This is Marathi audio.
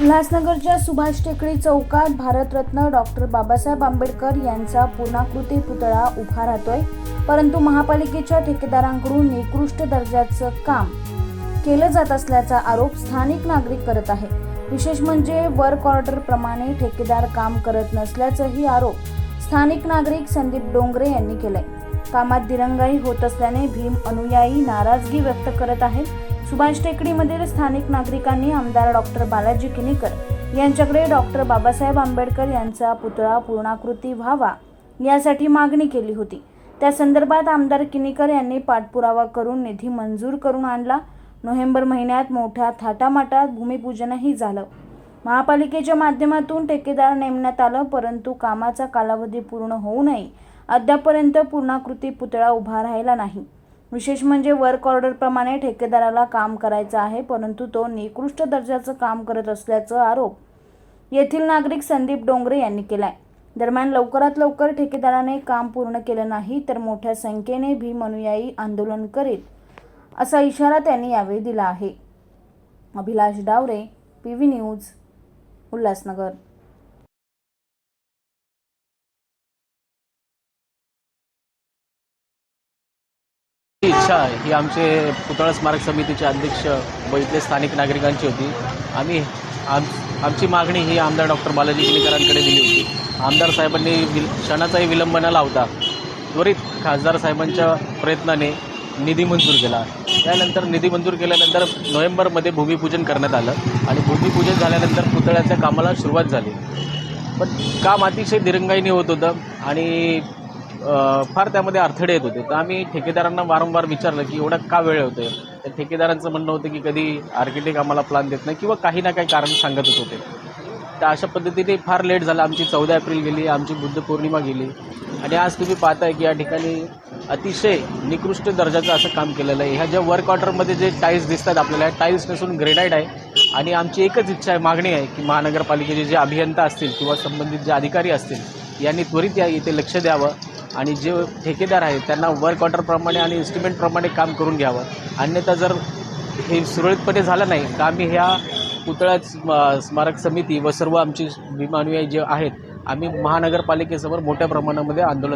उल्हासनगरच्या सुभाष टेकडी चौकात भारतरत्न डॉक्टर बाबासाहेब आंबेडकर यांचा पूर्णाकृती पुतळा उभा राहतोय. परंतु महापालिकेच्या ठेकेदारांकडून निकृष्ट दर्जाचं काम केलं जात असल्याचा आरोप स्थानिक नागरिक करत आहे. विशेष म्हणजे वर्क ऑर्डर प्रमाणे ठेकेदार काम करत नसल्याचाही आरोप स्थानिक नागरिक संदीप डोंगरे यांनी केलाय. कामात दिरंगाई होत असल्याने भीम अनुयायी नाराजगी व्यक्त करत आहेत सुभाष टेकडीमधील स्थानिक नागरिकांनी आमदार डॉक्टर बालाजी किनीकर यांच्याकडे डॉक्टर बाबासाहेब आंबेडकर यांचा पुतळा पूर्णाकृती व्हावा यासाठी मागणी केली होती. त्या संदर्भात आमदार किनीकर यांनी पाठपुरावा करून निधी मंजूर करून आणला. नोव्हेंबर महिन्यात मोठ्या थाटामाटात भूमिपूजनही झालं. महापालिकेच्या माध्यमातून ठेकेदार नेमण्यात आलं परंतु कामाचा कालावधी पूर्ण होऊनही अद्यापर्यंत पूर्णाकृती पुतळा उभा राहिला नाही. विशेष म्हणजे वर्क ऑर्डरप्रमाणे ठेकेदाराला काम करायचं आहे परंतु तो निकृष्ट दर्जाचं काम करत असल्याचं आरोप येथील नागरिक संदीप डोंगरे यांनी केलाय. दरम्यान लवकरात लवकर ठेकेदाराने काम पूर्ण केलं नाही तर मोठ्या संख्येने भीम अनुयायी आंदोलन करीत असा इशारा त्यांनी यावेळी दिला आहे. Abhilash Davare P V news Ulhasnagar. अपेक्षा ही आमचे पुतळा स्मारक समितीचे अध्यक्ष व इथले स्थानिक नागरिकांची होती. आम्ही आम आमची मागणी ही आमदार डॉक्टर बालाजी किनीकरांकडे दिली होती. आमदार साहेबांनी विल क्षणाचाही विलंब न लावता त्वरित खासदार साहेबांच्या प्रयत्नाने निधी मंजूर केला. त्यानंतर निधी मंजूर केल्यानंतर नोव्हेंबरमध्ये भूमिपूजन करण्यात आलं आणि भूमिपूजन झाल्यानंतर पुतळ्याच्या कामाला सुरुवात झाली. पण काम अतिशय दिरंगाईने होत होतं आणि फार त्यामध्ये अडथळे येत होते. तर आम्ही ठेकेदारांना वारंवार विचारलं की एवढा का वेळ होतोय? तर ठेकेदारांचं म्हणणं होतं की कधी आर्किटेक्ट आम्हाला प्लॅन देत नाही किंवा काही ना काही कारण सांगतच होते. तर अशा पद्धतीने फार लेट झालं. आमची चौदा एप्रिल गेली आमची बुद्ध पौर्णिमा गेली. आणि आज तुम्ही पाहताय की या ठिकाणी अतिशय निकृष्ट दर्जाचं असं काम केलेलं आहे. ह्या ज्या वर्क ऑर्डरमध्ये जे टाईल्स दिसतात आपल्याला ह्या टाईल्स नसून ग्रेनाईट आहे. आणि आमची एकच इच्छा आहे मागणी आहे की महानगरपालिकेचे जे अभियंता असतील किंवा संबंधित जे अधिकारी असतील यांनी त्वरित या इथे लक्ष द्यावं. आणि जे ठेकेदार आहेत त्यांना वर्क ऑर्डरप्रमाणे आणि इन्स्ट्रुमेंटप्रमाणे काम करून घ्यावं. अन्यथा जर हे सुरळीतपणे झालं नाही तर आम्ही ह्या पुतळा स्मारक समिती व सर्व आमची भीमानुयायी जे आहेत आम्ही महानगरपालिकेसमोर मोठ्या प्रमाणामध्ये आंदोलन